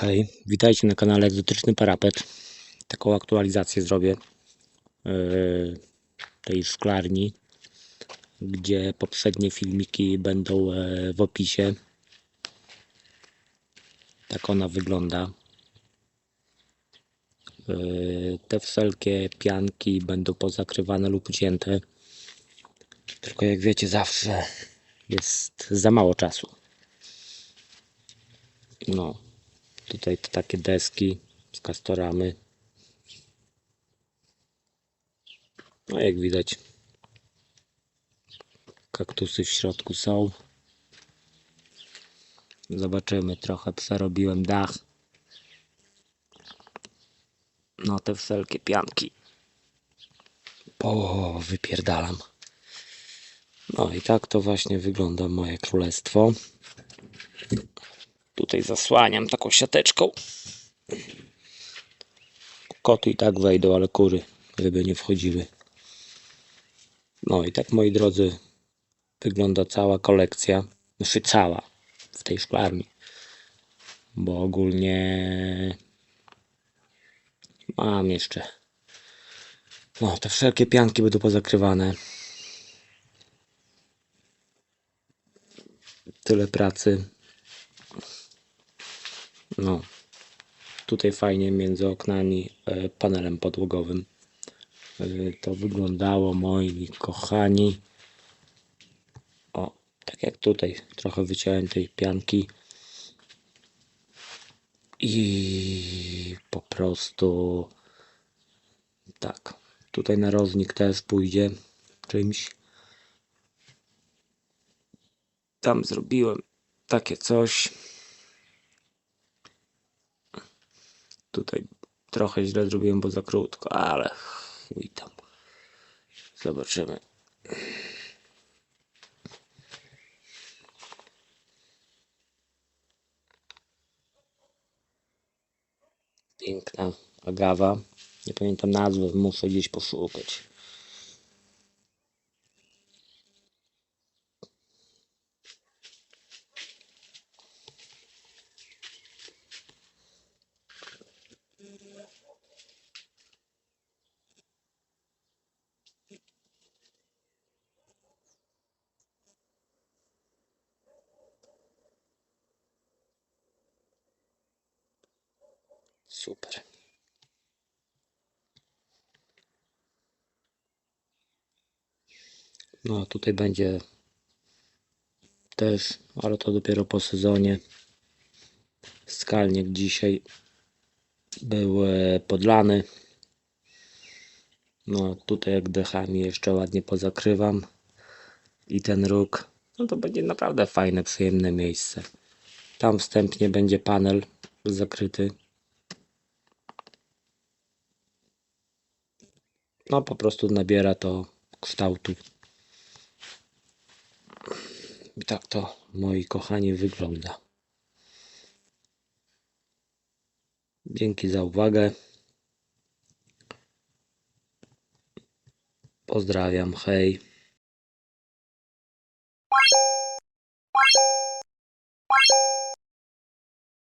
Hej, witajcie na kanale Egzotyczny Parapet. Taką aktualizację zrobię yy, tej szklarni, gdzie poprzednie filmiki będą e, w opisie. Tak ona wygląda. Yy, Te wszelkie pianki będą pozakrywane lub cięte. Tylko jak wiecie, zawsze jest za mało czasu. No, Tutaj takie deski z kastoramy. No jak widać kaktusy w środku są. Zobaczymy, trochę przerobiłem dach. No te wszelkie pianki. O, wypierdalam. No i tak to właśnie wygląda moje królestwo. Tutaj zasłaniam taką siateczką. Koty i tak wejdą, ale kury, żeby nie wchodziły. No i tak, moi drodzy, wygląda cała kolekcja. Znaczy cała w tej szklarni. Bo ogólnie mam jeszcze. No, te wszelkie pianki będą pozakrywane. Tyle pracy. No, tutaj fajnie między oknami e, panelem podłogowym. E, To wyglądało, moi kochani. O, tak jak tutaj, trochę wyciąłem tej pianki. I po prostu tak. Tutaj narożnik też pójdzie czymś. Tam zrobiłem takie coś. Tutaj trochę źle zrobiłem, bo za krótko, ale chuj. Zobaczymy. Piękna agawa. Nie pamiętam nazwy, muszę gdzieś poszukać. Super. No, tutaj będzie też, ale to dopiero po sezonie. Skalniak dzisiaj był podlany. No, tutaj jak dechami jeszcze ładnie pozakrywam. I ten róg, no to będzie naprawdę fajne, przyjemne miejsce. Tam wstępnie będzie panel zakryty. No, po prostu nabiera to kształtu. I tak to, moi kochani, wygląda. Dzięki za uwagę. Pozdrawiam, hej.